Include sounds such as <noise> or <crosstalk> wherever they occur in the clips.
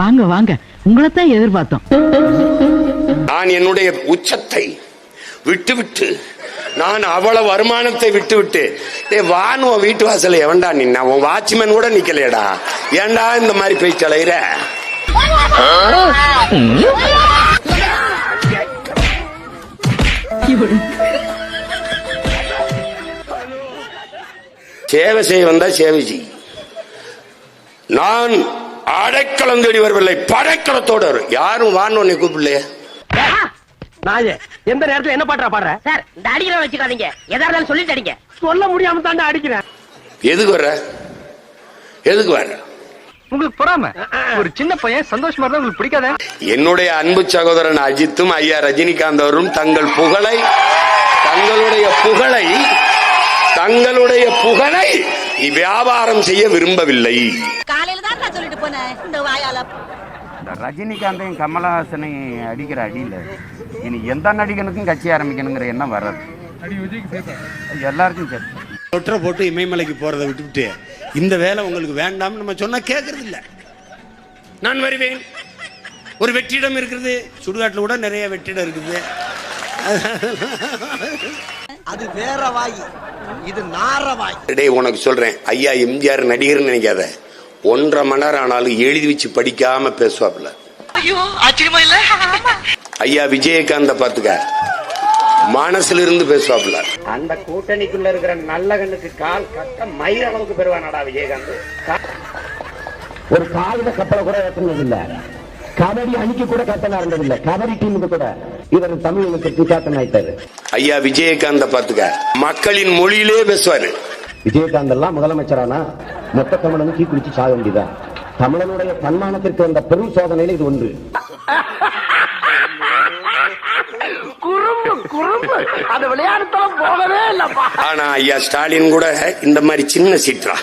வாங்க வாங்க. உங்களைத்தான் எதிர்பார்த்தோம். நான் என்னுடைய உச்சத்தை விட்டுவிட்டு நான் அவ்வளவு வருமானத்தை விட்டுவிட்டு ஏ வான் உன் வீட்டு வாசல்ல எவன்டா நின்னா? உன் வாட்ச்மேன் கூட நிக்கலையடா. ஏன்டா இந்த மாதிரி பேச்சு சேவை செய்ய வந்தா சேவை செய் நான் அடைக்கலம் தேடி வரவில்லை படைக்கலத்தோடு வரும் யாரும் வான்னு உன்னை கூப்பிடலையே. நாயே எந்த நேரத்துல என்ன பாட்டுறா பாடுற? சார் இந்த அடிக்கிற வச்சுக்காதீங்க. எதா இருந்தாலும் சொல்லிட்டு அடிங்க சொல்ல முடியாம தாண்டா அடிக்கிறேன். எதுக்கு வர்ற? எதுக்கு வர்ற? உங்களுக்கு பொறாம? ஒரு சின்ன பையன் சந்தோஷமா இருந்தா உங்களுக்கு பிடிக்காத? என்னுடைய அன்பு சகோதரன் அஜித்தும் ஐயா ரஜினிகாந்த் அவரும் தங்கள் புகழை தங்களுடைய புகழை தங்களுடைய புகழை வியாபாரம் செய்ய விரும்பவில்லை. சொல்லிட்டு போனேன் இந்த வாயால. இந்த ரஜினிகாந்தையும் கமலஹாசனையும் அடிக்கிற அடியில் இனி எந்த நடிகனுக்கும் கட்சி ஆரம்பிக்கணுங்கிற எண்ணம் வராது எல்லாருக்கும் சரி தொற்ற போட்டு இமயமலைக்கு போறதை விட்டுவிட்டு இந்த வேலை உங்களுக்கு வேண்டாம்னு நம்ம சொன்னா கேட்கறது இல்ல நான் வருவேன். ஒரு வெற்றிடம் இருக்கிறது சுடுகாட்டில் கூட நிறைய வெற்றிடம் இருக்குது. அது வேற வாய். இது நார வாய். டேய் உனக்கு சொல்றேன். ஐயா எம்ஜிஆர் நடிகர்னு நினைக்காத. ஒன்றரை மணி நேரம் ஆனாலும் எழுதி வச்சு படிக்காம பேசுவாப்ல ஐயா விஜயகாந்த பாத்துக்க. மனசுல இருந்து பேசுவாப்ல அந்த கூட்டணிக்குள்ள இருக்கிற நல்ல கண்ணுக்கு கால் கட்ட மயிர் அளவுக்கு பெறுவானடா விஜயகாந்த். ஒரு காகித கப்பலை கூட ஏற்றினது இல்ல கபடி அணிக்கு கூட கட்டணம் இருந்தது இல்ல கபடி டீமுக்கு கூட. இவர் தமிழுக்கு கேப்டன் ஆயிட்டாரு. ஐயா விஜயகாந்த பாத்துக்க. மக்களின் மொழியிலே பேசுவாரு. விஜயகாந்த் எல்லாம் முதலமைச்சரானா? மொத்த தமிழனும் தீ குளிச்சு சாக வேண்டியதா? தமிழனுடைய தன்மானத்திற்கு வந்த பெரும் சோதனையில இது ஒன்று. அது விளையாடுத்தலாம் போகவே இல்லப்பா. ஆனா ஐயா ஸ்டாலின் கூட இந்த மாதிரி சின்ன சீற்றா.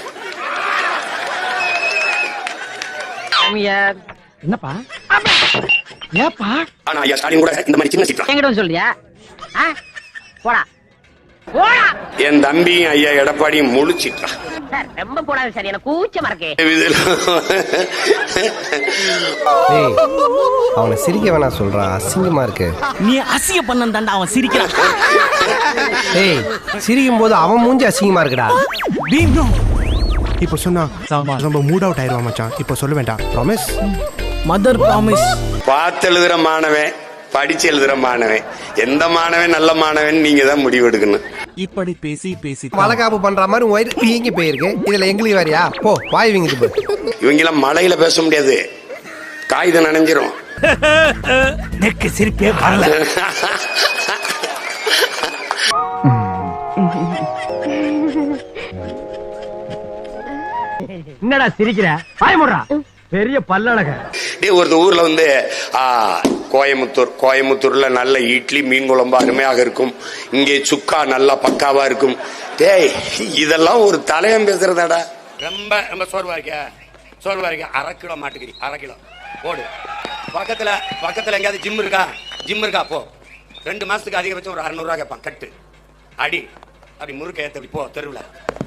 என்னப்பா? ஏப்பா? ஆனா ஐயா ஸ்டாலின் கூட இந்த மாதிரி சின்ன சீற்றா. எங்கிட்ட? போடா போடா. என் தம்பியும் ஐயா எடப்பாடியும் முழு சீற்றா சார் ரொம்ப போடாது சார் எனக்கு கூச்சமா இருக்கு. ஏய் அவனை சிரிக்க வேணாம் சொல்றா அசிங்கமா இருக்கு. நீ அசிய பண்ண தாண்டா அவன் சிரிக்கிறான். ஏய் சிரிக்கும் போது அவன் மூஞ்சி அசிங்கமா இருக்குடா. இப்போ சொன்னா ரொம்ப மூட் அவுட் ஆயிடுவா மச்சான். இப்போ சொல்ல வேண்டாம். ப்ராமிஸ் மதர் ப்ராமிஸ் பார்த்து எழுதுற மாணவன் படிச்சு எழுதுற மாணவன். எந்த மாணவன் நல்ல மாணவன் நீங்க தான் முடிவு எடுக்கணும். இப்படி பேசி பேசி மலகாப்பு பண்ற மாதிரி வயிறு வீங்கி போயிருக்கு. இதுல எங்களுக்கு வேறையா? போ வாய் வீங்குது போ. இவங்கெல்லாம் மழையில பேச முடியாது. காகிதம் நனைஞ்சிரும். நெக்கு சிரிப்பே வரல. என்னடா சிரிக்கிற? பயமுடுறா பெரிய பல்லழக. டேய் ஒரு ஊர்ல வந்து ஆ, கோயமுத்தூர் கோயமுத்தூர்ல நல்ல இட்லி மீன் குழம்பு அருமையாக இருக்கும். இங்கே சுக்கா நல்லா பக்காவா இருக்கும். டேய் இதெல்லாம் ஒரு தலையம் பேசுறதாடா. ரொம்ப ரொம்ப சோர்வா இருக்க சோர்வா இருக்க அரை கிலோ மாட்டுக்கறி அரை கிலோ. போடு. பக்கத்துல பக்கத்துல எங்கேயாவது ஜிம் இருக்கா? ஜிம் இருக்கா? போ. ரெண்டு மாசத்துக்கு அதிகபட்சம் ஒரு அறுநூறுவா கேட்பான். கட்டு. அடி. அப்படி முறுக்க ஏத்த அப்படி போ தெருவில்.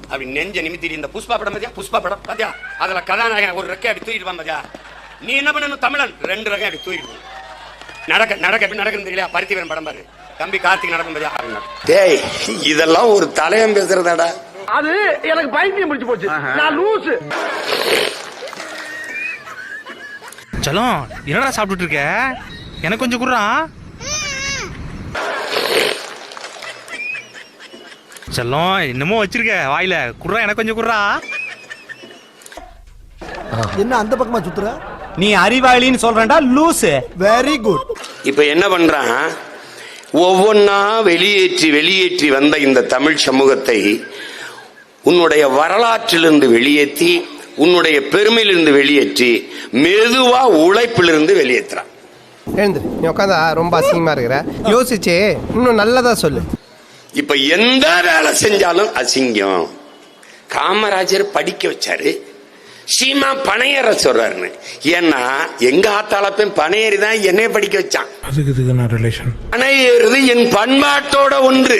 அப்படி நெஞ்ச நிமித்திரி இந்த புஷ்பா படம் பாத்தியா? புஷ்பா படம் பாத்தியா? அதுல கதாநாயகன் ஒரு ரெக்கை அப்படி தூக்கிட்டு பாத்தியா? நீ என்ன பண்ணணும்? தமிழன். ரெண்டு ரெக்கை அப்படி தூக்கிட்டு நடக்க நடக்க எப்படி நடக்குன்னு தெரியல பருத்திவரன் படம் பாரு. தம்பி கார்த்திக் நடக்கும் பாத்தியா? டேய் இதெல்லாம் ஒரு தலையம் பேசுறதாடா. அது எனக்கு பைத்தியம் முடிச்சு போச்சு. நான் லூசு. செல்லம் என்னடா சாப்பிட்டுட்டு இருக்க? எனக்கு கொஞ்சம் குடுறா. செல்லம் என்னமோ வச்சிருக்க வாயில. குடுறா எனக்கு கொஞ்சம் குடுறா. என்ன அந்த பக்கமா சுத்துற? நீ அறிவாளின்னு சொல்றேன்டா லூசு. வெரி குட் இப்ப என்ன பண்றான்? ஒவ்வொன்னா வெளியேற்றி வெளியேற்றி வந்த இந்த தமிழ் சமூகத்தை உன்னுடைய வரலாற்றிலிருந்து வெளியேற்றி உன்னுடைய பெருமையிலிருந்து வெளியேற்றி மெதுவா உழைப்பிலிருந்து வெளியேற்றுறான். எழுந்துரு நீ உட்காந்தா ரொம்ப அசிங்கமா இருக்கிற. யோசிச்சே இன்னும் நல்லதா சொல்லு. இப்ப எந்த வேலை செஞ்சாலும் அசிங்கம். காமராஜர் படிக்க வச்சாரு. சீமா பனையேற சொல்றாருன்னு. ஏன்னா எங்க ஆத்தாளப்பன் பனையேறி தான் என்னைய படிக்க வச்சான். பனையேறுது என் பண்பாட்டோட ஒன்று.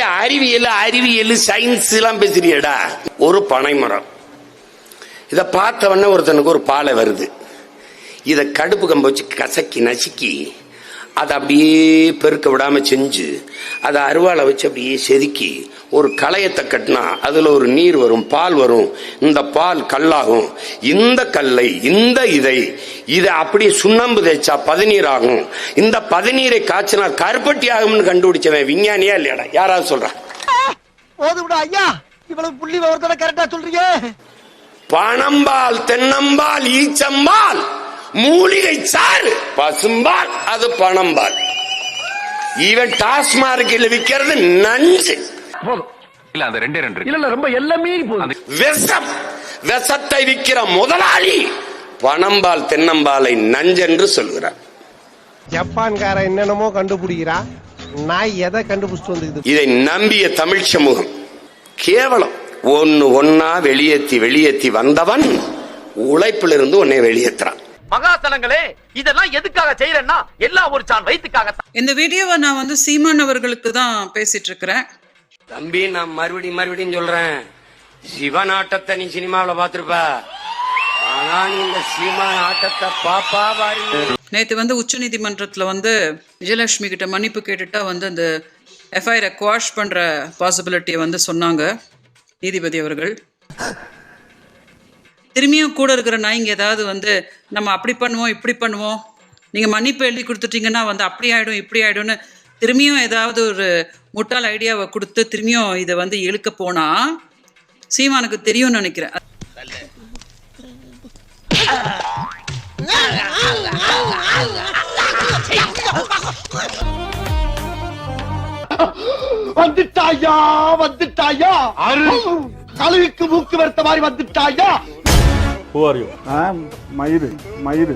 அறிவியல் அறிவியல் சயின்ஸ் எல்லாம் பேசுறியடா. ஒரு பனை மரம். இதை பார்த்த உடனே ஒருத்தனுக்கு ஒரு பாலை வருது. இதை கடுப்பு கம்ப வச்சு கசக்கி நசுக்கி அதை அப்படியே பெருக்க விடாம செஞ்சு அதை அருவாளை வச்சு அப்படியே செதுக்கி ஒரு களையத்தை கட்டினா அதுல ஒரு நீர் வரும் பால் வரும். இந்த பால் கல்லாகும். இந்த கல்லை இந்த இதை இதை அப்படியே சுண்ணாம்பு தேய்ச்சா பதநீர் ஆகும். இந்த பதநீரை காய்ச்சினா கருப்பட்டி ஆகும்னு கண்டுபிடிச்சவன் விஞ்ஞானியா இல்லையாடா? யாராவது சொல்றான் ஐயா. இவ்வளவு புள்ளி விவரத்தோட கரெக்டா சொல்றீங்க பணம்பால் தென்னம்பால் ஈச்சம்பால். மூலிகை சாறு. பசும்பால் அது பணம்பால் இவன் டாஸ்மார்க்கில் விற்கிறது நஞ்சு. இல்ல அந்த ரெண்டே ரெண்டு இல்ல ரொம்ப எல்லாமே போகுது. விஷம். விஷத்தை விற்கிற முதலாளி பணம்பால் தென்னம்பாலை நஞ்சென்று சொல்கிறார். ஜப்பான்காரன் என்னென்னமோ கண்டுபிடிக்கிறா. நான் எதை கண்டுபிடிச்சிட்டு வந்துக்குது இதை நம்பிய தமிழ் சமூகம். கேவலம். ஒன்னு ஒன்னா வெளியேத்தி வெளியேத்தி வந்தவன் உழைப்பிலிருந்து உன்னை வெளியேற்றுறான் மகாசனங்களே இதெல்லாம் எதுக்காக செய்யறேன்னா எல்லாம் ஒரு சான் வயிற்றுக்காக இந்த வீடியோவை நான் வந்து சீமான் அவர்களுக்கு தான் பேசிட்டு இருக்கிறேன் தம்பி நான் மறுபடியும் மறுபடியும் சொல்றேன். சிவன் ஆட்டத்தை நீ சினிமாவில் பார்த்திருப்ப. ஆனா நீ இந்த சிவன் ஆட்டத்தை பாப்பா பாரு. நேற்று வந்து உச்சநீதிமன்றத்தில் வந்து விஜயலட்சுமி கிட்ட மன்னிப்பு கேட்டுட்டா வந்து அந்த எஃப்ஐஆரை குவாஷ் பண்ணுற பாசிபிலிட்டியை வந்து சொன்னாங்க நீதிபதி அவர்கள். திரும்பியும் கூட இருக்கிற நாய்ங்க ஏதாவது வந்து நம்ம அப்படி பண்ணுவோம் இப்படி பண்ணுவோம். நீங்கள் மன்னிப்பு எழுதி கொடுத்துட்டீங்கன்னா வந்து அப்படி ஆகிடும் இப்படி ஆகிடும்னு திரும்பியும் ஏதாவது ஒரு முட்டாள் ஐடியாவை கொடுத்து திரும்பியும் இதை வந்து இழுக்க போனால் சீமானுக்கு தெரியும்னு நினைக்கிறேன். வந்துட்டாயா வந்துட்டாயா? கழுவிக்கு மூக்கு வருத்த மாதிரி வந்துட்டாயா? மயிறு மயிறு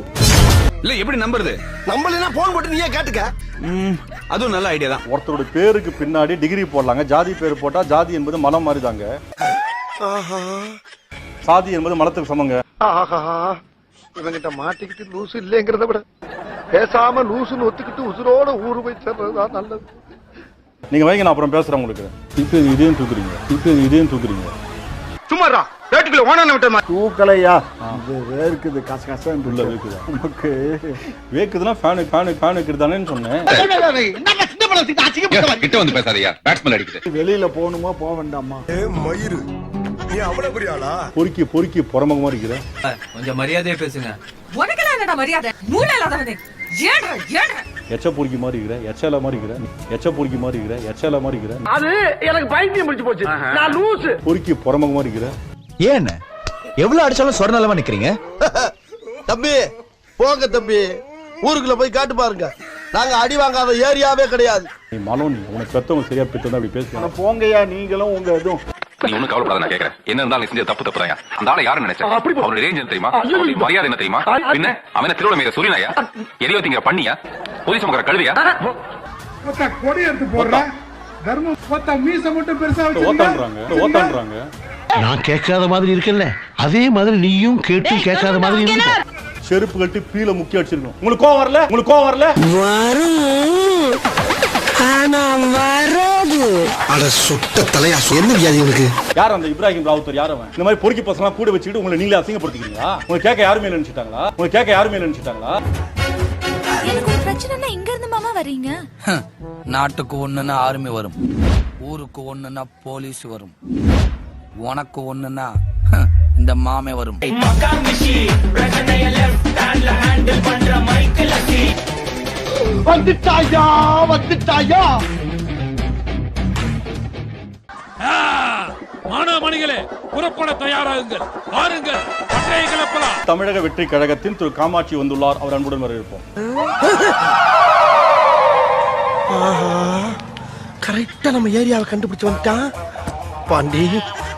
இல்ல எப்படி நம்புறது? நம்மள போன் போட்டு நீயே கேட்டுக்க. அதுவும் நல்ல ஐடியா தான். ஒருத்தரோட பேருக்கு பின்னாடி டிகிரி போடலாங்க. ஜாதி பேர் போட்டா ஜாதி என்பது மலம் மாதிரிதாங்க சாதி என்பது மலத்துக்கு சமங்க. இவங்கிட்ட மாட்டிக்கிட்டு லூசு இல்லைங்கிறத விட பேசாம லூசுன்னு ஒத்துக்கிட்டு உசுரோட ஊரு போய் சேர்றதுதான் நல்லது. நீங்க வைங்க நான் அப்புறம் பேசுறேன் உங்களுக்கு. இப்போ இதையும் தூக்குறீங்க. இப்போ இதையும் தூக்குறீங்க. சும்மாடா. ரேட்டுக்குள்ள ஓனான விட்ட தூக்கலையா? இது வேர்க்குது கச உள்ள வேக்குதா நமக்கு. வேக்குதுன்னா ஃபேனு ஃபேனு ஃபேன் வைக்கிறதானேன்னு சொன்னேன். கிட்ட வந்து பேசாதயா பேட்ஸ்மேன் அடிக்குது. வெளியில போகணுமா போக வேண்டாமா? பொறுக்கி பொறுக்கி புறமுகமா இருக்கிற. கொஞ்சம் மரியாதையா பேசுங்க. உனக்கெல்லாம் என்னடா மரியாதை? மூளை இல்லாதவனே ஏடுற ஏடுற எச்ச பொறுக்கி மாதிரி இருக்கிற எச்சல மாதிரி இருக்கிற எச்ச பொறுக்கி மாதிரி இருக்கிற எச்சல மாதிரி இருக்கிற. அது எனக்கு பைத்தியம் முடிச்சு போச்சு. நான் லூசு. பொறுக்கி புறமுகமா இருக்கிற. ஏன்? எவ்வளவு அடிச்சாலும் சொர்ணலமா நிக்கிறீங்க? தம்பி போங்க தம்பி. ஊருக்குள்ள போய் காட்டு பாருங்க. நாங்க அடி வாங்காத ஏரியாவே கிடையாது. நீ நீ உனக்கு பெத்தவங்க சரியா பெத்தவங்க அப்படி பேசுவாங்க போங்கய்யா நீங்களும் உங்க இதுவும். நீ ஒண்ணும் கவலைப்படாத நான் கேக்குறேன். என்ன இருந்தாலும் நீ செஞ்ச தப்பு தப்பு தான் அந்த ஆளை நினைச்சேன் ரேஞ்ச் என்ன தெரியுமா? மரியாதை என்ன தெரியுமா? பின்ன அவன திருவிழா எதையோ திங்க பண்ணியா? பொதி சுமக்கிற கழுவியா? கொடி எடுத்து போடுறேன். தர்மம். பார்த்தா மீச மட்டும் பெருசா ஓத்தான்றாங்க. ஓத்தான்றாங்க. நான் கேட்காத மாதிரி இருக்கல அதே மாதிரி நீயும் கேட்டு கேட்காத மாதிரி இருக்க செருப்பு கட்டி பீல முக்கிய அடிச்சிருக்கோம் உங்களுக்கு கோவம் வரல? உங்களுக்கு கோவம் வரல? அட சுட்ட தலையா என்ன வியாதி உனக்கு? யார் அந்த இப்ராஹிம் ராவுத்தர்? யார் அவன்? இந்த மாதிரி பொறுக்கி பசங்க கூட வச்சுக்கிட்டு உங்களை நீங்களே அசிங்கப்படுத்திக்கிறீங்களா? உங்களை கேட்க யாருமே நினைச்சிட்டாங்களா? உங்களை கேட்க யாருமே நினைச்சிட்டாங்களா? பிரச்சனைனா எங்க இருந்து மாமா வர்றீங்க? நாட்டுக்கு ஒண்ணுன்னா ஆர்மி வரும். ஊருக்கு ஒண்ணுன்னா போலீஸ் வரும். உனக்கு ஒண்ணுன்னா இந்த மாமே வரும். வந்துட்டாயா வந்துட்டாயா? மாணவமணிகளே புறப்பட தயாராகுங்கள். பாருங்கள் பட்டய கிளப்பலாம். தமிழக வெற்றி கழகத்தின் திரு காமாட்சி வந்துள்ளார். அவர் அன்புடன் வரவேற்போம். கரெக்டா நம்ம ஏரியாவை கண்டுபிடிச்சு வந்துட்டான். பாண்டி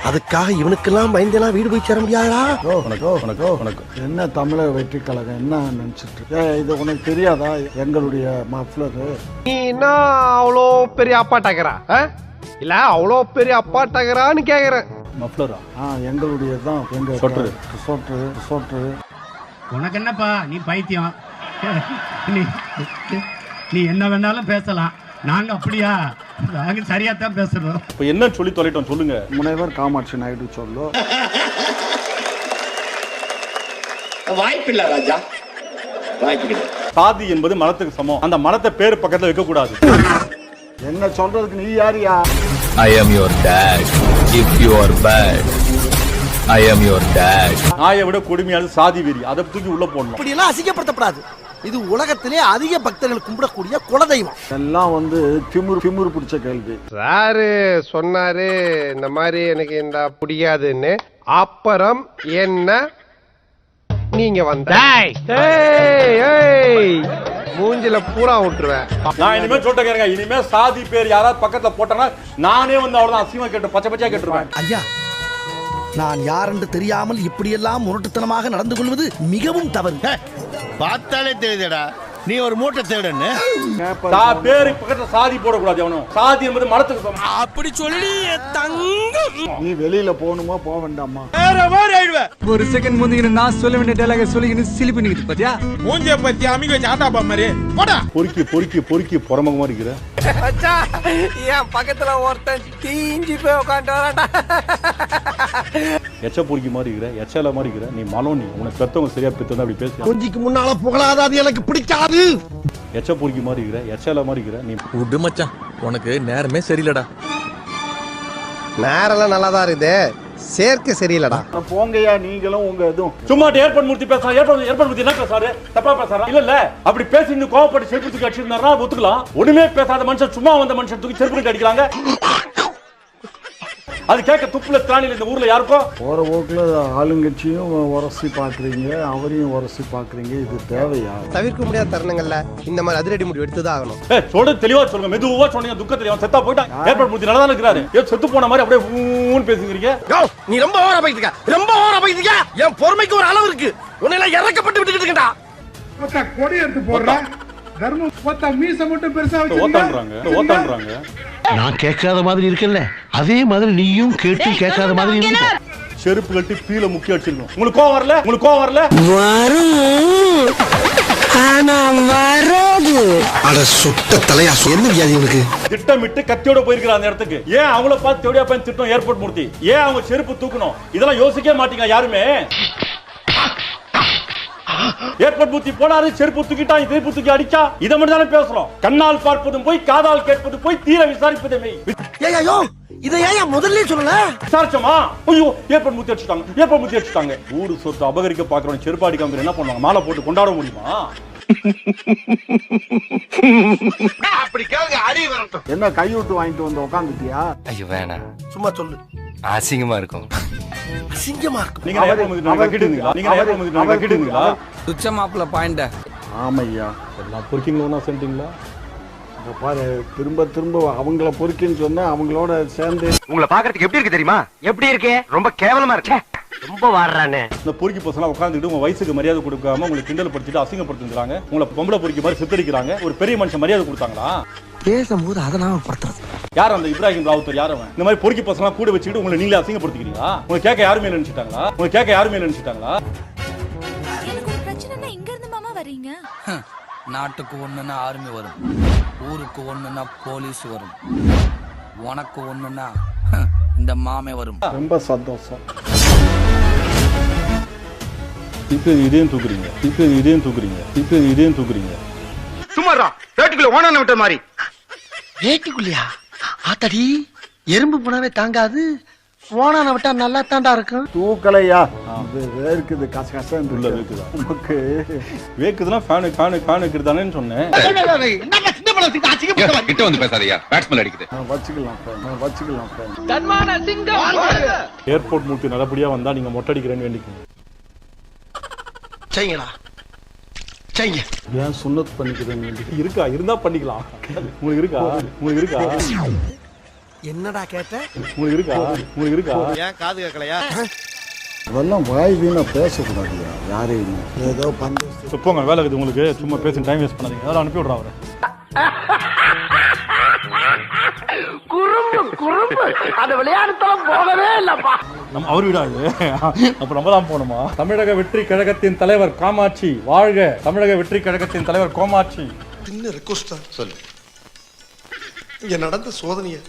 அதுக்காக இவனுக்கெல்லாம் பயந்தெல்லாம் வீடு போய் சேர முடியாதா? வணக்கம் வணக்கம் வணக்கம் என்ன தமிழக வெற்றி கழகம் என்ன நினைச்சிட்டு இது உனக்கு தெரியாதா? எங்களுடைய மஃப்ளரு. நீ என்ன அவ்வளோ பெரிய அப்பாட்டாக்கிறா இல்ல அவ்வளோ பெரிய அப்பாட்டாக்கிறான்னு கேக்குறேன். மஃப்ளரா? ஆ எங்களுடைய தான் எங்க சொட்டரு. சொட்டு சொட்டு. உனக்கு என்னப்பா நீ பைத்தியம். நீ நீ என்ன வேணாலும் பேசலாம். நாங்க அப்படியா? நாங்க சரியா தான் பேசுறோம். இப்போ என்ன சொல்லி தொலைட்டோம் சொல்லுங்க. முனைவர் காமாட்சி நாயுடு சொல்லு. வாய்ப்பில்லை ராஜா. சாதி என்பது மலத்துக்கு சமம். அந்த மலத்தை பேர் பக்கத்துல வைக்க கூடாது என்ன சொல்றதுக்கு நீ யாரியா? ஐ am your dad. If you are bad i am your dad. நாயை விட கொடுமையானது சாதி வெறி. அதை தூக்கி உள்ள போடணும். இப்படி எல்லாம் அசிங்கப்படுத்தப்படாது. இது உலகத்திலே அதிக பக்தர்கள் கும்பிடக்கூடிய குலதெய்வம். எல்லாம் வந்து திமிரு திமிரு பிடிச்ச கேள்வி. சாரு சொன்னாரு இந்த மாதிரி எனக்கு இந்த பிடிக்காதுன்னு அப்புறம் என்ன நீங்க வந்த. ஏய், ஏய், மூஞ்சில பூரா விட்டுருவேன். நான் இனிமே சொல்லிட்டு கேருங்க இனிமே சாதி பேர் யாராவது பக்கத்துல போட்டாங்கன்னா நானே வந்து அவ்வளவுதான் அசிங்கமா கேட்டு பச்சை பச்சையா கேட்டுருவேன். ஐயா நான் யாரென்று தெரியாமல் இப்படியெல்லாம் முரட்டுத்தனமாக நடந்து கொள்வது மிகவும் தவறு. பார்த்தாலே தெரியுதுடா. நீ ஒரு மூட்டை தேடுன்னு. பேரு பக்கத்துல சாதி போடக்கூடாது எவனும் சாதி என்பது மலத்துக்கு சமம் அப்படி சொல்லி தங்க நீ வெளியில போகணுமா போக வேண்டாமா? ஒரு செகண்ட் முந்திக்கிட்டு நான் சொல்ல வேண்டிய டைலாக சொல்லிக்கிட்டு சிலிப்பு நிக்குது பாத்தியா? மூஞ்ச பத்தி அமிங்க வச்சு ஆட்டாப்பா மாதிரி. போடா. பொறுக்கி பொறுக்கி பொறுக்கி புறமுகமா இருக்கிற. என் பக்கத்துல ஒருத்தன் தீஞ்சி போய் உட்காந்து வரான்டா. எச்ச பொறுக்கி மாதிரி இருக்கிற எச்சல மாதிரி இருக்கிற நீ மலம் நீ உனக்கு பெத்தவங்க சரியா பெத்தவங்க அப்படி பேசி கொஞ்சிக்கு முன்னால புகழாத அது எனக்கு பிடிக்காது. எச்ச பொறுக்கி மாதிரி இருக்கிற எச்சல மாதிரி இருக்கிற நீ விடு மச்சான் உனக்கு நேரமே சரியில்லடா. நேரெல்லாம் நல்லா தான் இருக்குது. சேர்க்க சரியில்லடா. போங்கய்யா நீங்களும் உங்க இதுவும். சும்மா ஏற்பாடு மூர்த்தி பேசலாம் ஏற்பாடு ஏற்பாடு மூர்த்தி என்ன பேசாரு தப்பா பேசுறா இல்ல இல்ல. அப்படி பேசி இந்த கோவப்பட்டு செருப்பு தூக்கி அடிச்சிருந்தாரா? ஒத்துக்கலாம். ஒண்ணுமே பேசாத மனுஷன் சும்மா வந்த மனுஷன் தூக்கி செருப்பு அடிக்கிறாங்க. அது கேட்க துப்புல திராணில இந்த ஊர்ல யாருக்கும் போற போக்குல ஆளுங்கட்சியும் உரசி பாக்குறீங்க அவரையும் உரசி பாக்குறீங்க இது தேவையா? தவிர்க்க முடியாத தருணங்கள்ல இந்த மாதிரி அதிரடி முடிவு எடுத்துதான் ஆகணும். ஏய், சொல்றது தெளிவா சொல்லுங்க. மெதுவா சொன்னீங்க துக்கத்துல அவன் செத்தா போயிட்டான். ஏற்பாடு மூர்த்தி நல்லா தான் இருக்கிறாரு. ஏதோ செத்து போன மாதிரி அப்படியே ஊன்னு பேசுங்கிறீங்க நீ ரொம்ப ஓவரா போயிட்டு இருக்க ரொம்ப ஓவரா போயிட்டு இருக்க என் பொறுமைக்கு ஒரு அளவு இருக்கு. உன்னை எல்லாம் இறக்கப்பட்டு விட்டுக்கிட்டு இருக்கா கொடி எடுத்து போடுற தர்மம். ஒத்த மீச மட்டும் பெருசா ஓத்தான்றாங்க நான் கேட்காத மாதிரி இருக்கல அதே மாதிரி நீயும் கேட்டு கேட்காத மாதிரி இருக்க செருப்பு கட்டி பீல முக்கிய அடிச்சிருக்கணும் உங்களுக்கு கோவம் வரல? உங்களுக்கு கோவம் வரல? வரும் ஆனா வராது அட சுட்ட தலையா என்ன வியாதி உனக்கு திட்டமிட்டு கத்தியோட போயிருக்கிற அந்த இடத்துக்கு. ஏன் அவங்கள பார்த்து தேடியா பையன் திட்டம் ஏர்போர்ட் மூர்த்தி? ஏன் அவங்க செருப்பு தூக்கணும் இதெல்லாம் யோசிக்கவே மாட்டீங்க யாருமே? ஏர்போர்ட் மூர்த்தி போனாரு செருப்பு தூக்கிட்டான் செருப்பு தூக்கி அடிச்சா இதை மட்டும் தானே பேசுறோம். கண்ணால் பார்ப்பதும் போய் காதால் கேட்பது போய் தீர விசாரிப்பதே மெய். ஏய்யோ இதை ஏன் முதல்ல சொல்லல? விசாரிச்சோமா? ஐயோ ஏர்போர்ட் மூர்த்தி அடிச்சுட்டாங்க ஏர்போர்ட் மூர்த்தி அடிச்சுட்டாங்க. ஊரு சொத்து அபகரிக்க பாக்குறவன் செருப்பு அடிக்காம என்ன பண்ணுவாங்க? மாலை போட்டு கொண்டாட முடியுமா? அப்படி கேளுங்க அடி வரட்டும். என்ன கைவிட்டு வாங்கிட்டு வந்து உட்காந்துட்டியா ஐயோ வேணாம் சும்மா சொல்லு. அசிங்கமா இருக்கும். அசிங்கமா இருக்கும். நீங்க மூர்த்தி நாங்க கட்டிடுங்களா? துச்ச மாப்பிள்ள பாயிண்ட. ஆமையா. எல்லாம் பொறுக்கிங்களா இங்க பாரு திரும்ப திரும்ப அவங்கள பொறுக்கின்னு சொன்னா அவங்களோட சேர்ந்து உங்களை பாக்குறதுக்கு எப்படி இருக்கு தெரியுமா? எப்படி இருக்கு? ரொம்ப கேவலமா இருக்கே. ரொம்ப வாடுறானே. இந்த பொறுக்கி பசங்க உட்காந்துட்டு உங்க வயசுக்கு மரியாதை கொடுக்காம உங்களை கிண்டல் படுத்திட்டு அசிங்கப்படுத்துறாங்க உங்களை பொம்பளை பொறுக்கி மாதிரி சித்தரிக்கிறாங்க ஒரு பெரிய மனுஷன் மரியாதை கொடுத்தாங்களா? பேசும்போது அதை நாம படுத்துறது. யார் அந்த இப்ராஹிம் ராவுத்தர்? யார் அவன்? இந்த மாதிரி பொறுக்கி பசங்க கூட வச்சுக்கிட்டு உங்களை நீங்களே அசிங்கப்படுத்திக்கிறீங்களா? உங்களை கேட்க யாருமே நினைச்சிட்டாங்களா? உங்களை கேட்க யாருமே நினைச்சிட்டாங்களா? எங்க இருந்து மாமா வர்றீங்க? நாட்டுக்கு ஒண்ணுன்னா ஆர்மி வரும். ஊருக்கு ஒண்ணுன்னா போலீஸ் வரும். உனக்கு ஒண்ணுன்னா இந்த மாமே வரும். ரொம்ப சந்தோஷம். இப்போ இதையும் தூக்குறீங்க இப்போ இதையும் தூக்குறீங்க இப்போ இதையும் தூக்குறீங்க சும்மாடா வேட்டுக்குள்ள ஓனான விட்ட மாதிரி. ரேட்டுக்குள்ளையா ஆத்தாடி எறும்பு போனாவே தாங்காது போனான விட்டா நல்லா தாண்டா இருக்கும். தூக்கலையா? அது வேர்க்குது கச கசன்னு உள்ள இருக்கு. வேக்குதா? நமக்கு. வேக்குதுன்னா ஃபேனு ஃபேனு ஃபேன் இருக்குதானேன்னு சொன்னேன். கிட்ட வந்து பேசாதயா பேட்ஸ்மேன் அடிக்குது. வச்சுக்கலாம் வச்சுக்கலாம். ஏர்போர்ட் மூர்த்தி நல்லபடியா வந்தா நீங்க மொட்டை அடிக்கிறேன்னு வேண்டிக்கணும் செய்யுங்கடா. செய்யுங்க. ஏன் சுண்ணத் பண்ணிக்கிறேன்னு இருக்கா? இருந்தா பண்ணிக்கலாம். உங்களுக்கு இருக்கா? உங்களுக்கு இருக்கா? என்னடா கேட்ட? உங்களுக்கு இருக்கா? உங்களுக்கு இருக்கா? ஏன் காது கேட்கலையா? அதெல்லாம் வாய் வீணா பேசக்கூடாதுயா யாரையும். ஏதோ இப்போ போங்க வேலை இருக்குது உங்களுக்கு. சும்மா பேசி டைம் வேஸ்ட் பண்ணாதீங்க. அதெல்லாம் அனுப்பி விட்றேன் அவரை. குறும்பு குறும்பு. அந்த விளையாடுத்தலம் போகவே இல்லப்பா. நம்ம அவர் வீடா இது? <laughs> அப்ப நம்ம தான் போகணுமா? தமிழக வெற்றி கழகத்தின் தலைவர் காமாட்சி வாழ்க. தமிழக வெற்றி கழகத்தின் தலைவர் கோமாட்சி. சின்ன ரெக்வஸ்டா சொல்லு. இங்க நடந்த சோதனைய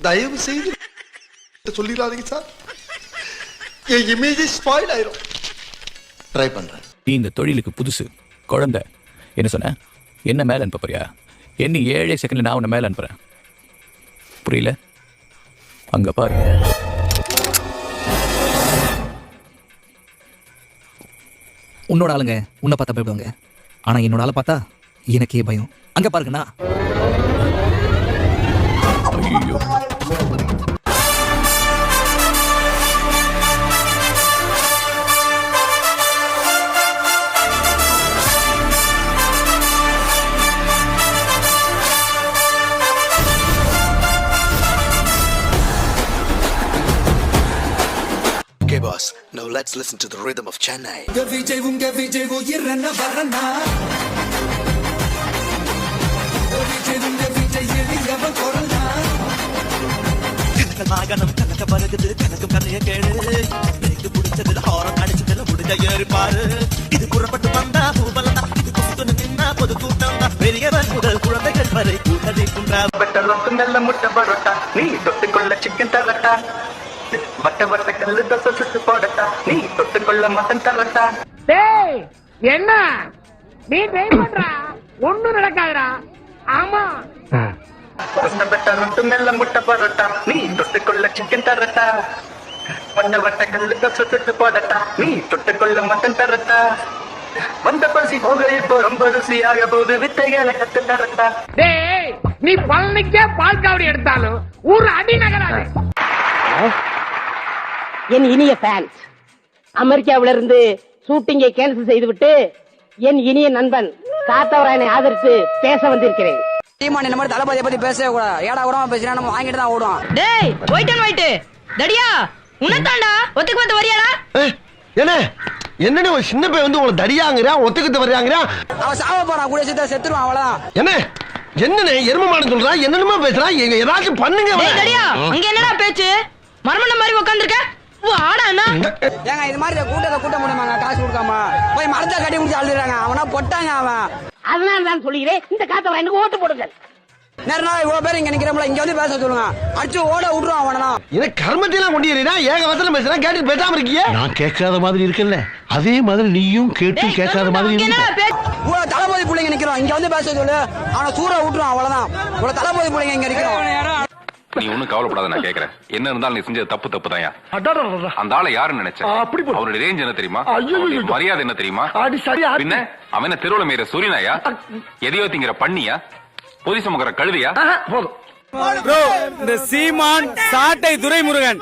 தயவு செய்து <laughs> சொல்லிடாதீங்க சார். என் இமேஜ் ஸ்பாயில் ஆயிரும். ட்ரை பண்றேன். நீ இந்த தொழிலுக்கு புதுசு குழந்தை. என்ன சொன்ன? என்ன மேல அனுப்ப போறியா? என்ன ஏழே செகண்ட்ல நான் உன்னை மேல அனுப்புறேன். புரியல? அங்க பாரு. உன்னோட ஆளுங்க உன்னை பார்த்தா போயிடுவாங்க ஆனால் என்னோட ஆளை பார்த்தா எனக்கே பயம். அங்கே பாருங்கண்ணா. ஐயோ. Let's listen to the rhythm of Chennai. Vijay உங்க விஜய் உயிரன வரனா விஜய் உங்க விஜய் எளியவன் குரல்னா நாகனம் கணக்க பருகுது கணக்கு கதைய கேளு பிரேக்கு பிடிச்சதுல ஹாரன் அடிச்சதுல முடிஞ்ச ஏறி பாரு இது குறப்பட்டு வந்தா பூபலதா இது குசுத்துன்னு நின்னா பொது கூட்டம் தான் பெரியவர் முதல் குழந்தைகள் வரை கூட்டதை குன்றா பெட்டர் ரொட்டு நல்ல முட்டை பரோட்டா நீ தொட்டுக்கொள்ள சிக்கன் தரட்டா வட்ட வட்ட கல்லு தோசை சுட்டு போடட்டா? நீ தொட்டுக்கொள்ள மட்டன் தரட்டா? டேய் என்ன? நீ ட்ரை பண்றா? ஒண்ணும் நடக்காதுடா. ஆமா. வட்ட ரொட்டு முட்டை பரோட்டா நீ தொட்டுக்கொள்ள சிக்கன் தரட்டா? வட்ட வட்ட கல்லு தோசை சுட்டு போடட்டா? நீ தொட்டுக்கொள்ள மட்டன் தரட்டா? வந்த பசி போக இப்போ ரொம்ப ருசியாக போது வித்தைகளை கத்து தரட்டா? டேய் நீ பழனிக்கே பால் காவடி எடுத்தாலும் ஊர் அடி நகராது என் இனிய ஃபேன்ஸ் அமெரிக்காவில இருந்து ஷூட்டிங்கை கேன்சல் செய்துவிட்டு என் இனிய நண்பன் காத்தவராயனை ஆதரித்து பேச வந்திருக்கிறேன். சீமான் இந்த மாதிரி தளபதியை பத்தி பேசவே கூடாது. ஏடா கூட பேசினா நம்ம வாங்கிட்டு தான் ஓடும் டேய் ஒயிட் அண்ட் ஒயிட் தடியா உன்னதாண்டா ஒத்துக்கு வந்து வரியாடா? என்ன? என்னன்னு ஒரு சின்ன பையன் வந்து உங்களை தடியாங்கிறான் ஒத்துக்கிட்டு வர்றாங்கிறான்? அவன் சாவ போறான் கூட சேர்த்தா செத்துருவான் அவ்வளவுதான். என்ன? என்னன்னு எருமமான சொல்றான் என்னென்னமோ பேசுறான் எங்க ஏதாச்சும் பண்ணுங்க அங்க என்னடா பேச்சு? மர்மண்ட மாதிரி அண்ணா ஏங்க இது மாதிரி கூட்டத்தை கூட்ட முடியுமாங்க? காசு கொடுக்காம. போய் மரத்தை கட்டி முடிச்சு அழுதுறாங்க. அவனா பொட்டாங்க அவன். அதனால தான் சொல்கிறேன் இந்த காத்தவராயனுக்கு ஓட்டு போடுங்கள். நேர நாள் இவ்வளவு பேர் இங்க நிக்கிறோம்ல இங்க வந்து பேச சொல்லுங்க. அடிச்சு ஓட விட்டுருவான் அவனா. என்ன கர்மத்தையெல்லாம் கொண்டு ஏறினா ஏக வசனம் பேசுறான் கேட்டு பேசாம இருக்கியே? நான் கேட்காத மாதிரி இருக்கல அதே மாதிரி நீயும் கேட்டு கேட்காத மாதிரி இருக்க இவ்வளவு தளபதி பிள்ளைங்க நிக்கிறோம். இங்க வந்து பேச சொல்லு. அவனை சூற விட்டுருவான் அவ்வளவுதான். இவ்வளவு தளபதி பிள்ளைங்க இங்க நிக்கிறோம். நீ ஒண்ணும் கவலைப்படாத நான் கேக்குறேன். என்ன இருந்தாலும் நீ செஞ்சது தப்பு தப்பு தான் அந்த ஆளை யாருன்னு நினைச்ச? அவருடைய ரேஞ்ச் என்ன தெரியுமா? மரியாதை என்ன தெரியுமா? பின்ன அவன் தெருவுல மேற சூரியனாயா எதையோ திங்கிற பண்ணியா? பொதி சுமக்கிற கழுதியா? இந்த சீமான் சாட்டை துரைமுருகன்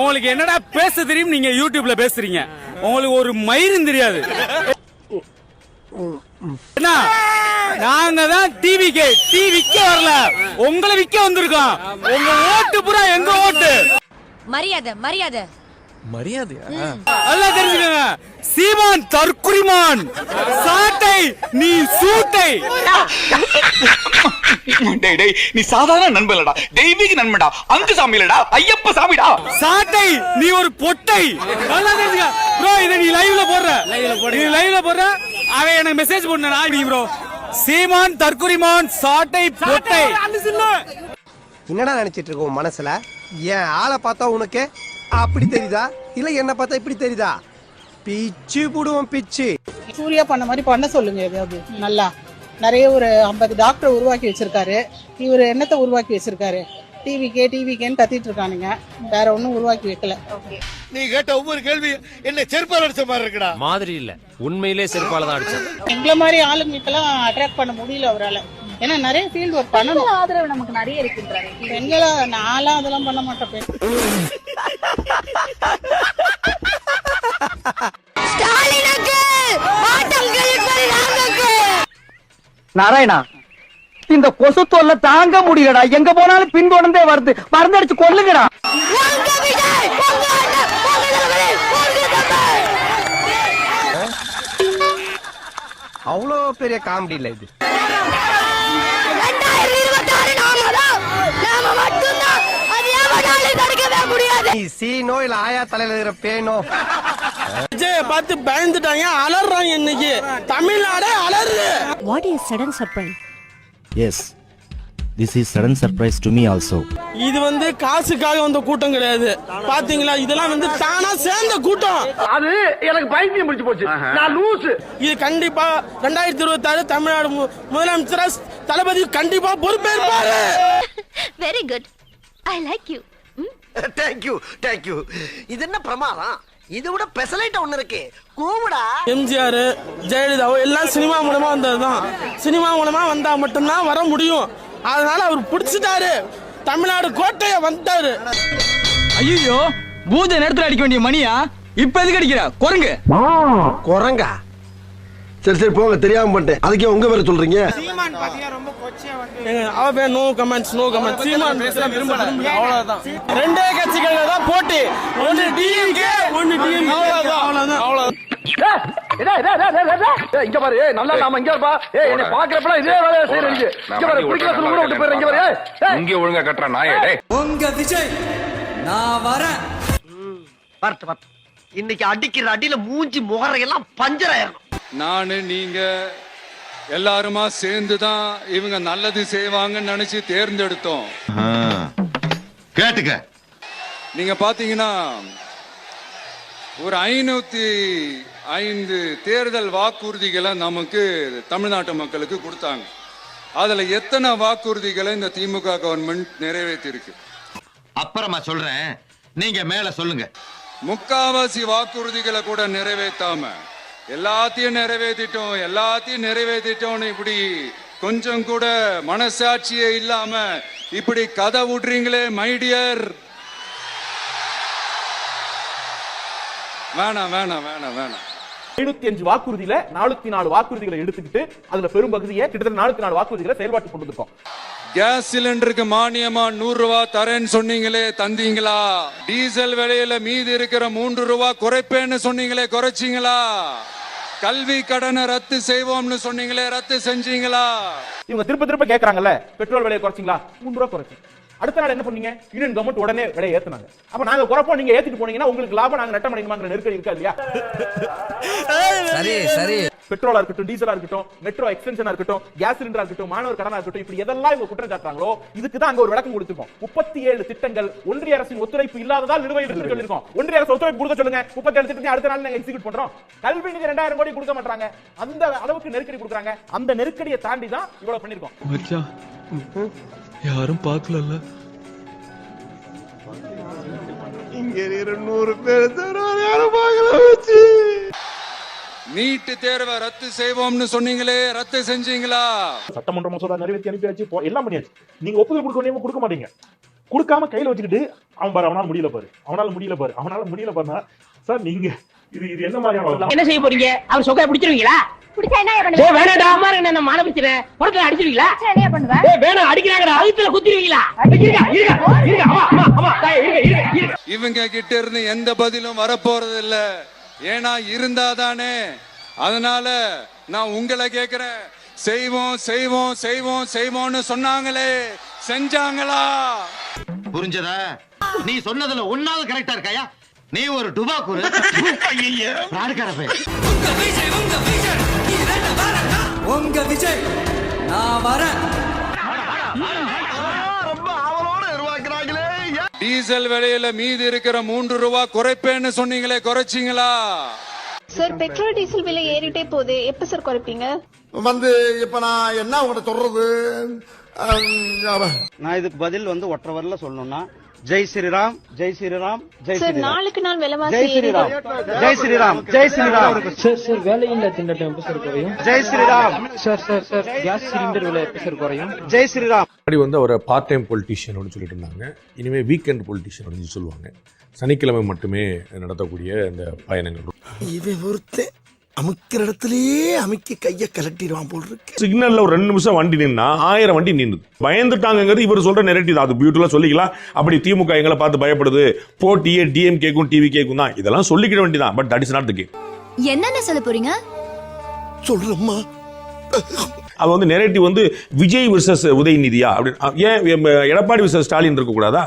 உங்களுக்கு என்னடா பேச தெரியும் நீங்க யூடியூப்ல பேசுறீங்க. உங்களுக்கு ஒரு மயிரும் தெரியாது. என்ன? நாங்க தான் டிவிக்கு டிவிக்க வரல. உங்களை விக்க வந்திருக்கோம். உங்க ஓட்டு புறா எங்க ஓட்டு? மரியாதை மரியாதை. மரியாதையா? நல்லா தெரிஞ்சுக்கங்க. சீமான் தற்குறிமான். சாட்டை நீ சூட்டை. டேய் டேய் நீ சாதாரண நண்பன்லடா தெய்வீக நண்பன்டா. அங்கு சாமிலடா ஐயப்ப சாமிடா. சாட்டை நீ ஒரு பொட்டை. நல்லா தெரிஞ்சுக்க. ப்ரோ இத நீ லைவ்ல போடுற. நீ லைவ்ல போடுற. அவன் எனக்கு மெசேஜ் பண்ணனா நீ ப்ரோ. சீமான் தற்குறிமான் சாட்டை பொட்டை. என்னடா நினைச்சிட்டு இருக்க உன் மனசுல? என் ஆளை பார்த்தா உனக்கு? அப்படி தெரியுதா? இல்ல என்ன பார்த்தா இப்படி தெரியுதா? பிச்சு புடுவோம் பிச்சு. சூர்யா பண்ண மாதிரி பண்ண சொல்லுங்க ஏதாவது நல்லா. நிறைய ஒரு ஐம்பது டாக்டர் உருவாக்கி வச்சிருக்காரு. இவர் என்னத்தை உருவாக்கி வச்சிருக்காரு? டிவிக்கே டிவிக்கேன்னு கத்திட்டு இருக்கானுங்க வேற ஒன்றும் உருவாக்கி வைக்கல. நீ கேட்ட ஒவ்வொரு கேள்வி என்ன செருப்பால் அடிச்ச மாதிரி இருக்குடா. மாதிரி இல்ல. உண்மையிலே செருப்பால தான் அடிச்சேன். எங்களை மாதிரி ஆளுங்களுக்கெல்லாம் அட்ராக்ட் பண்ண முடியல அவரால். ஏன்னா நிறைய ஃபீல்ட் ஒர்க் பண்ணணும். ஆதரவு நமக்கு நிறைய இருக்கின்றாரு. பெண்களை நான்லாம் அதெல்லாம் பண்ண மாட்டேன் பெண் நாராயணா இந்த கொசு தொல்லை தாங்க முடியலடா. எங்க போனாலும் பின்தொடர்ந்தே வருது. மருந்தடிச்சு கொல்லுங்கடா. அவ்வளோ பெரிய காமெடி இல்ல இது. சீனோ இல்ல ஆயா தலையில இருக்கிற பேனோ? விஜய பார்த்து பயந்துட்டாங்க அலறாங்க இன்னைக்கு? தமிழ்நாடே அலறுது what is sudden surprise yes this is sudden surprise to me also இது வந்து காசுக்காக வந்த கூட்டம் கிடையாது. பாத்தீங்களா? இதெல்லாம் வந்து தானா சேர்ந்த கூட்டம். அது எனக்கு பைத்தியம் பிடிச்சு போச்சு. நான் லூசு. இது கண்டிப்பா ரெண்டாயிரத்தி இருபத்தி ஆறு தமிழ்நாடு மு- முதலமைச்சரா தளபதி கண்டிப்பா பொறுப்பேற்பாரு. Very good I like you thank you thank you இது என்ன பிரமாதம்? இதை விட பெசலைட் ஒண்ணு இருக்கு. கூவுடா. எம்ஜிஆர் ஜெயலலிதாவோ எல்லாம் சினிமா மூலமா வந்ததுதான். சினிமா மூலமா வந்தா மட்டும்தான் வர முடியும். அதனால அவர் பிடிச்சிட்டாரு. தமிழ்நாடு கோட்டைய வந்தாரு ஐயோ பூஜை நேரத்துல அடிக்க வேண்டிய மணியா? இப்ப எதுக்கு அடிக்கிற? குரங்கு. குரங்கா? சரி சரி போங்க தெரியாம பண்ணிட்டேன். அதுக்கே உங்க பேரை சொல்றீங்க? அவ no comments no comments Seeman பேசலாம் விரும்ப விரும்பல. அவ்வளவுதான். ரெண்டே கட்சிகள் தான் போட்டி. ஒன்னு டிஎம்கே ஒன்னு டிஎம்கே அவ்வளவுதான். அவ்வளவுதான். இங்க பாரு. ஏய், நல்லா நாம இங்க இருப்பா ஏய் என்னை பாக்குறப்பலாம் இதே வேலையை செய்யற நீங்க இங்க பாரு பிடிக்கல சொல்லி கூட விட்டு போயிரு இங்க பாரு. இங்க ஒழுங்கா கட்டுற நாயே டேய். உங்க விஜய் நான் வரேன். வரட்டு இன்னைக்கு அடிக்கிற அடியில மூஞ்சி முகரையெல்லாம் பஞ்சர் ஆயிரும் நானு நீங்க எல்லாருமா சேர்ந்து தான் இவங்க நல்லது செய்வாங்கன்னு நினைச்சு தேர்ந்தெடுத்தோம். கேட்டுக்க. நீங்க பாத்தீங்கன்னா ஒரு ஐநூத்தி ஐந்து தேர்தல் வாக்குறுதிகளை நமக்கு தமிழ்நாட்டு மக்களுக்கு கொடுத்தாங்க. அதுல எத்தனை வாக்குறுதிகளை இந்த திமுக கவர்மெண்ட் நிறைவேற்றிருக்கு? அப்புறமா சொல்றேன். நீங்க மேல சொல்லுங்க. முக்காவாசி வாக்குறுதிகளை கூட நிறைவேற்றாம எல்லாத்தையும் நிறைவேற்றிட்டோம் எல்லாத்தையும் நிறைவேற்றிட்டோம்னு இப்படி கொஞ்சம் கூட மனசாட்சியே இல்லாம இப்படி கதை விடுறீங்களே மைடியர் வேணாம் வேணாம் வேணாம் வேணாம். ஐநூத்தி அஞ்சு வாக்குறுதியில நானூத்தி நாலு வாக்குறுதிகளை எடுத்துக்கிட்டு அதுல பெரும் பகுதியை கிட்டத்தட்ட நானூத்தி நாலு வாக்குறுதிகளை செயல்பாட்டு கொண்டு வந்திருக்கோம். கேஸ் சிலிண்டருக்கு மானியமா நூறு ரூபாய் தரேன்னு சொன்னீங்களே தந்தீங்களா? டீசல் விலையில மீதி இருக்கிற மூன்று ரூபாய் குறைப்பேன்னு சொன்னீங்களே குறைச்சிங்களா? கல்வி கடனை ரத்து செய்வோம்னு சொன்னீங்களே ரத்து செஞ்சீங்களா? இவங்க திருப்ப திருப்ப கேக்குறாங்கல்ல பெட்ரோல் விலையை குறைச்சிங்களா? மூணு ரூபா குறைச்சு. அடுத்த நாள் என்ன பண்ணீங்க? யூனியன் கவர்மெண்ட் உடனே விலையை ஏத்துனாங்க. அப்ப நாங்க குறைப்போம் நீங்க ஏத்திட்டு போனீங்கன்னா உங்களுக்கு லாபம் நாங்க நட்டம் அடையணுமாங்கிற நெருக்கடி இருக்கா இல்லையா? சரி சரி. பெட்ரோலா இருக்கட்டும் டீசலா இருக்கட்டும் மெட்ரோ எக்ஸ்டென்ஷனா இருக்கட்டும் கேஸ் சிலிண்டரா இருக்கட்டும் மாணவர் கடனா இருக்கட்டும் இப்படி எதெல்லாம் இவங்க குற்றம் சாட்டுறாங்களோ இதுக்கு தான் அங்க ஒரு விளக்கம் கொடுத்திருக்கோம். முப்பத்தி ஏழு திட்டங்கள் ஒன்றிய அரசின் ஒத்துழைப்பு இல்லாததால் நிர்வகித்து சொல்லிருக்கோம் ஒன்றிய அரசு ஒத்துழைப்பு கொடுக்க சொல்லுங்க. முப்பத்தி ஏழு திட்டத்தை அடுத்த நாள் நாங்க எக்ஸிக்யூட் பண்றோம். கல்வி நிதி ரெண்டாயிரம் கோடி கொடுக்க மாட்டாங்க. அந்த அளவுக்கு நெருக்கடி கொடுக்குறாங்க. அந்த நெருக்கடியை தாண்டி தான் இவ்வளவு பண்ணிருக்கோம் மச்சான் யாரும் பார்க்கலல்ல. இங்க இருக்கிற நூறு பேர் யாரும் பார்க்கல வச்சு நீட்டு தேர்வை ரத்து செய்வோம்னு சொன்னீங்களே ரத்து செஞ்சீங்களா? சட்டமன்ற மசோதா நிறைவேற்றி அனுப்பியாச்சு. போ- எல்லாம் பண்ணியாச்சு. நீங்க ஒப்புதல் கொடுக்க கொடுக்க மாட்டீங்க. கொடுக்காம கையில வச்சுக்கிட்டு அவன் பாரு அவனால முடியல பாரு. அவனால முடியல பாரு. அவனால முடியல பாருனா சார் நீங்க இது இது என்ன மாதிரியான என்ன செய்ய போறீங்க? அவர் சொக்கா பிடிச்சிருவீங்களா? இவங்க கிட்ட இருந்து எந்த பதிலும் வரப்போறது இல்ல ஏன்னா இருந்தாதானே. அதனால நான் உங்களை கேக்குறேன். செய்வோம் செய்வோம் செய்வோம் செய்வோம்னு சொன்னாங்களே. செஞ்சாங்களா? புரிஞ்சதா? நீ சொன்னதுல ஒன்னாவது கரெக்டா இருக்காயா? நீ ஒரு டுபாக்கூர் நாடுக்காரப்பே உங்க விஜய் நான் வரேன். டீசல் விலையில மீதி இருக்கிற மூன்று ரூபாய் குறைப்பேன்னு சொன்னீங்களே குறைச்சிங்களா? சார் பெட்ரோல் டீசல் விலை ஏறிட்டே போகுது. எப்ப சார் குறைப்பீங்க? வந்து இப்ப நான் என்ன உங்கள்கிட்ட சொல்றது? நான் இதுக்கு பதில் வந்து ஒற்றை வரல சொல்லணும்னா ஜெய் ஸ்ரீராம் ஜெய் ஸ்ரீராம் ஜெய் சார் ஸ்ரீராம். நாளுக்கு நாள் விலைவாசி ஜெய் ஸ்ரீராம். ஜெய் ஸ்ரீராம் ஜெய் ஸ்ரீராம். சார் சார் வேலையில்லா திண்டாட்டம் எப்போ சார் குறையும்? Jai Shri Ram. Sir sir sir gas cylinder விலை எப்போ சார் குறையும்? ஜெய் ஸ்ரீராம். முன்னாடி வந்து அவரை பார்ட் டைம் பொலிட்டீஷியன் சொல்லிட்டு இருந்தாங்க. இனிமே வீக்கெண்ட் பொலிட்டீஷியன் அப்படின்னு சொல்லுவாங்க. சனிக்கிழமை மட்டுமே நடத்தக்கூடிய இந்த பயணங்கள். இவன் ஒருத்தன் அமுக்கிற இடத்துலயே அமுக்கி கைய கலட்டிடுவான் போல் இருக்கு. சிக்னல்ல ஒரு ரெண்டு நிமிஷம் வண்டி நின்னா ஆயிரம் வண்டி நின்னுது. பயந்துட்டாங்கிறது இவர் சொல்ற நெரட்டிவ் அது பியூட்டிஃபுல்லா சொல்லிக்கலாம். அப்படி திமுக எங்களை பார்த்து பயப்படுது. போட்டியே டிஎம் கேக்கும் டிவி கேக்கும் தான். இதெல்லாம் சொல்லிக்கிட வேண்டியதான் but that is not the game என்னென்ன சொல்ல போறீங்க? சொல்றம்மா. அது வந்து நெரட்டிவ் வந்து விஜய் விர்சஸ் உதயநிதியா அப்படின்னு ஏன் எம் எடப்பாடி விர்சஸ் ஸ்டாலின் இருக்கக்கூடாதா?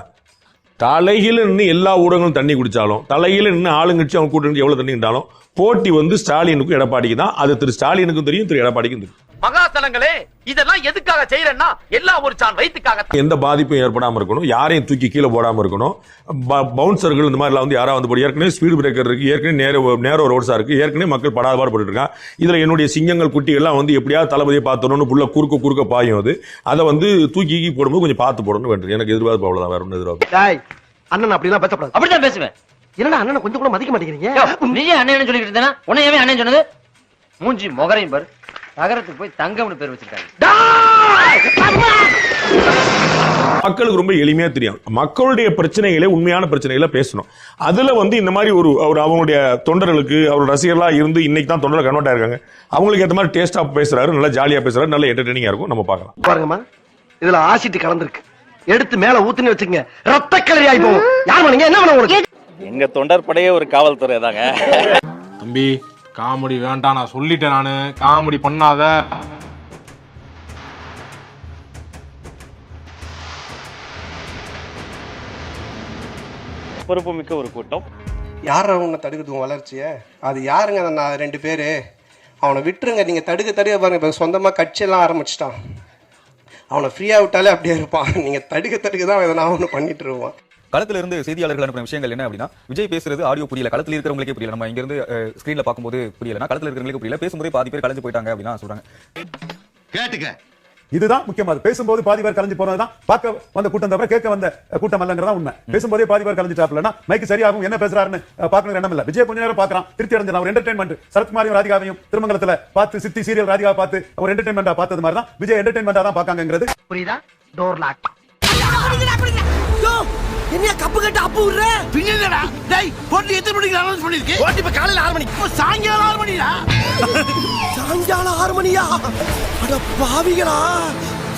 தலையில் நின்று எல்லா ஊடகங்களும் தண்ணி குடித்தாலும் தலையில் நின்று ஆளுங்கட்சி அவங்க கூட்டணி எவ்வளோ தண்ணி இருந்தாலும் போட்டி வந்து ஸ்டாலினுக்கும் எடப்பாடிக்கு தான். அது திரு ஸ்டாலினுக்கும் தெரியும் திரு எடப்பாடிக்கும் தெரியும். மகாசலங்களே இதெல்லாம் எதுக்காக செய்யறேன்னா எல்லாம் ஒரு சான் வயிற்றுக்காக எந்த பாதிப்பும் ஏற்படாம இருக்கணும் யாரையும் தூக்கி கீழே போடாம இருக்கணும். பவுன்சர்கள் இந்த மாதிரிலாம் வந்து யாராவது வந்து போடு. ஏற்கனவே ஸ்பீடு பிரேக்கர் இருக்கு ஏற்கனவே நேர நேரோ ரோட்ஸா இருக்கு ஏற்கனவே மக்கள் படாத பாடுபட்டு இருக்காங்க. இதுல என்னுடைய சிங்கங்கள் குட்டிகள்லாம் வந்து எப்படியாவது தளபதியை பார்த்துடணும் புள்ள குறுக்க குறுக்க பாயும் அது. அதை வந்து தூக்கி கீக்கி போடும்போது கொஞ்சம் பார்த்து போடணும் வேண்டும் எனக்கு எதிர்பார்ப்பு அவ்வளவுதான் வேற ஒன்றும் எதிர்பார்ப்பு அண்ணன் அப்படிலாம் பேசக்கூடாது. அப்படிதான் பேசுவேன். என்னடா அண்ணனை கொஞ்சம் கூட மதிக்க மாட்டேங்கிறீங்க? நீயே அண்ணன் சொல்லிட்டு இருந்தேனா உன்னையவே அண்ணன் சொன்னது? மூஞ்சி முகரையும் பாரு. நகரத்துக்கு போய் தங்கம்னு பேர் வச்சிருக்காங்க. மக்களுக்கு ரொம்ப எளிமையா தெரியும். மக்களுடைய பிரச்சனைகளே உண்மையான பிரச்சனைகளை பேசணும். அதுல வந்து இந்த மாதிரி ஒரு ஒரு அவங்களுடைய தொண்டர்களுக்கு அவர் ரசிகர்களா இருந்து இன்னைக்கு தான் தொண்டரை கன்வெர்ட் ஆயிருக்காங்க. அவங்களுக்கு ஏற்ற மாதிரி டேஸ்டா பேசுறாரு நல்லா ஜாலியா பேசுறாரு நல்ல என்டர்டெய்னிங்கா இருக்கும். நம்ம பார்க்கலாம். பாருங்கம்மா இதுல ஆசிட் கலந்துருக்கு. எடுத்து மேல ஊத்துன்னு வச்சுங்க ரத்த கலரி ஆயி போகும். யார் பண்ணீங்க என்ன பண்ண உங்களுக்கு? எங்க தொண்டர் படையே ஒரு காவல்துறை தாங்க தம்பி காமெடி வேண்டாம் நான் சொல்லிட்டேன் நானு. காமெடி பண்ணாத. பொறுப்புமிக்க ஒரு கூட்டம். யார் உன்னை தடுக்குது உன் வளர்ச்சியை? அது யாருங்க அந்த நான் ரெண்டு பேர்? அவனை விட்டுருங்க நீங்கள் தடுக்க தடுக்க பாருங்க. இப்போ சொந்தமாக கட்சியெல்லாம் ஆரம்பிச்சிட்டான். அவனை ஃப்ரீயாக விட்டாலே அப்படியே இருப்பான். நீங்கள் தடுக்க தடுக்க தான் எதனா ஒன்று பண்ணிட்டு இருப்பான். களத்துல இருந்து செய்தியாளர்கள் அனுப்புற விஷயங்கள் என்ன அப்படின்னா விஜய் பேசுறது ஆடியோ புரியல களத்துல இருக்கிறவங்களுக்கே புரியல. நம்ம இங்க இருந்து ஸ்கிரீன்ல பார்க்கும்போது புரியலனா களத்துல இருக்கிறவங்களுக்கு புரியல. பேசும்போதே பாதி பேர் கலைஞ்சு போயிட்டாங்க அப்படின்னா சொல்றாங்க. கேட்டுக்க. இதுதான் முக்கியமானது பேசும்போது பாதி பேர் கலைஞ்சு போனதுதான். பார்க்க வந்த கூட்டம் தவிர கேட்க வந்த கூட்டம் அல்லங்கிறதா உண்மை பேசும்போதே பாதி பேர் கலைஞ்சிட்டாப்லனா மைக்கு சரியாகும். என்ன பேசுறாருன்னு பார்க்கணும் எண்ணம் இல்ல. விஜய் கொஞ்ச நேரம் பார்க்கறான். திருப்தி அடைஞ்சான் ஒரு என்டர்டைன்மெண்ட் சரத்குமாரையும் ராதிகாவையும் திருமங்கலத்துல பார்த்து சித்தி சீரியல் ராதிகா பார்த்து ஒரு என்டர்டைன்மெண்டா பார்த்தது மாதிரி தான் விஜய் என்டர்டைன்மெண்டா தான் பார்க்காங்கிறது புரியுதா? டோர் லாக் என்ன கப்பு கட்ட அப்பு விடுற? பின்னடா டேய் போட்டி எத்தனை மணிக்கு அனௌன்ஸ் பண்ணிருக்கு போட்டி இப்ப காலையில ஆறு மணிக்கு. சாயங்காலம் ஆறு மணிடா? சாயங்காலம் ஆறு மணியா? அட பாவிகளா.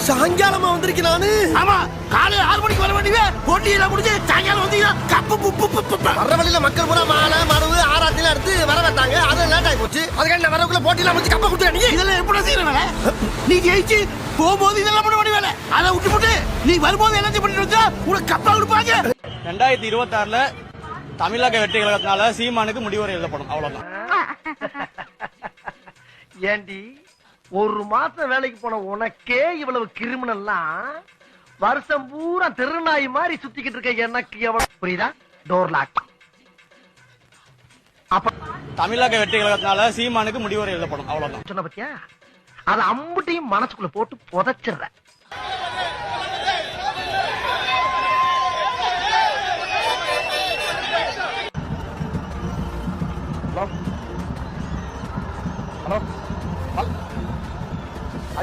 சாயங்காலமா வந்திருக்கேன் நானு. ஆமா காலையில ஆறு மணிக்கு வர வேண்டியவே போட்டி எல்லாம் முடிஞ்சு சாயங்காலம் வந்தீங்கன்னா கப்பு புப்பு புப்பு வர வழியில மக்கள் பூரா மாலை மரவு ஆராத்தில எடுத்து வர வைத்தாங்க அது லேட் ஆகி போச்சு. அதுக்காக நான் வரவுக்குள்ள போட்டி எல்லாம் முடிச்சு கப்ப கொடுத்து நீ இதெல்லாம் எப்படி செய்யற வேலை? நீ ஜெயிச்சு போகும்போது இதெல்லாம் பண்ண வேண்டிய வேலை. அதை விட்டு போட்டு நீ வரும்போது எல்லாத்தையும் பண்ணிட்டு வந்தா உனக்கு கப்பா கொடுப்பாங்க. ரெண்டாயிரத்தி இருபத்தி ஆறுல தமிழக வெற்றி கழகத்தினால சீமானுக்கு முடிவுரை எழுதப்படும் அவ்வளவுதான். ஏண்டி? ஒரு மாசம் வேலைக்கு போன உனக்கே இவ்வளவு கிரிமினல்லாம் வருஷம் பூரா திருநாய் மாதிரி சுத்திக்கிட்டு இருக்க எனக்கு எவ்வளவு? புரியுதா? டோர் லாக் அப்ப தமிழக வெற்றி கழகத்தினால சீமானுக்கு முடிவுரை எழுதப்படும். அவ்வளவுதான். சொன்ன பத்தியா? அத அம்புட்டையும் மனசுக்குள்ள போட்டு புதைச்சிடுற